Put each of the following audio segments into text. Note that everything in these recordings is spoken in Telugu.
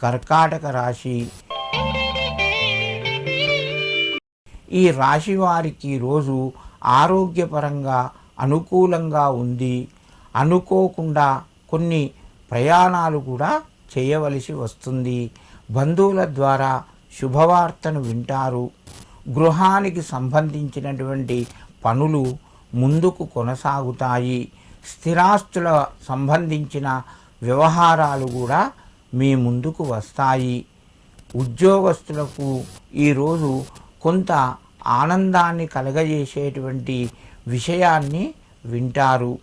కర్కాటక రాశి. ఈ రాశి వారికి రోజు ఆరోగ్యపరంగా అనుకూలంగా ఉంది. అనుకోకుండా కొన్ని ప్రయాణాలు కూడా చేయవలసి వస్తుంది. బంధువుల ద్వారా శుభవార్తను వింటారు. గృహానికి సంబంధించినటువంటి పనులు ముందుకు కొనసాగుతాయి. స్థిరాస్తుల సంబంధించిన వ్యవహారాలు కూడా మీ ముందుకు వస్తాయి. ఉద్యోగస్తులకు ఈరోజు కొంత ఆనందాన్ని కలగజేసేటువంటి విషయాన్ని వింటారు.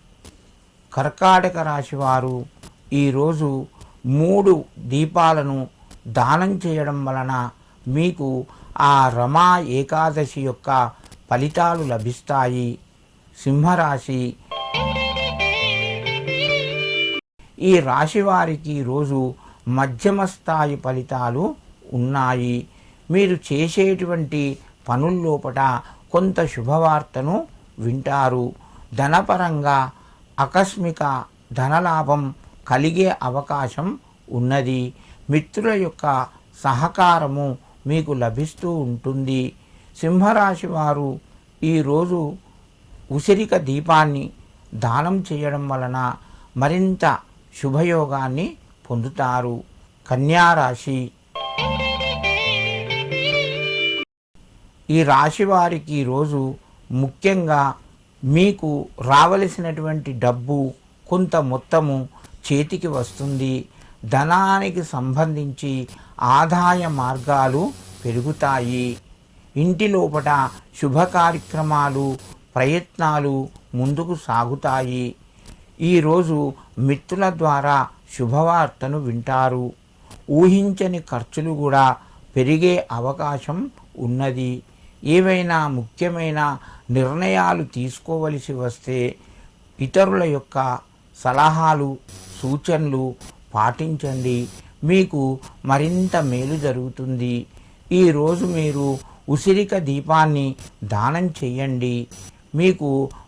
కర్కాటక రాశి వారు ఈరోజు మూడు దీపాలను దానం చేయడం వలన మీకు ఆ రమా ఏకాదశి యొక్క ఫలితాలు లభిస్తాయి. సింహరాశి ఈ రాశి వారికి రోజు మధ్యమ స్థాయి ఫలితాలు ఉన్నాయి. మీరు చేసేటువంటి పనుల్లోపట కొంత శుభవార్తను వింటారు. ధనపరంగా ఆకస్మిక ధనలాభం కలిగే అవకాశం ఉన్నది. మిత్రుల యొక్క సహకారము మీకు లభిస్తూ ఉంటుంది. సింహరాశి వారు ఈరోజు ఉసిరిక దీపాన్ని దానం చేయడం వలన మరింత శుభయోగాన్ని పొందుతారు. కన్యారాశి ఈ రాశి వారికి ఈరోజు ముఖ్యంగా మీకు రావలసినటువంటి డబ్బు కొంత మొత్తము చేతికి వస్తుంది. ధనానికి సంబంధించి ఆదాయ మార్గాలు పెరుగుతాయి. ఇంటి లోపల శుభ కార్యక్రమాలు ప్రయత్నాలు ముందుకు సాగుతాయి. ఈరోజు మిత్రుల ద్వారా శుభవార్తను వింటారు. ఊహించని ఖర్చులు కూడా పెరిగే అవకాశం ఉన్నది. ఏవైనా ముఖ్యమైన నిర్ణయాలు తీసుకోవలసి వస్తే ఇతరుల యొక్క సలహాలు సూచనలు పాటించండి. మీకు మరింత మేలు జరుగుతుంది. ఈరోజు మీరు ఉసిరిక దీపాన్ని దానం చేయండి. మీకు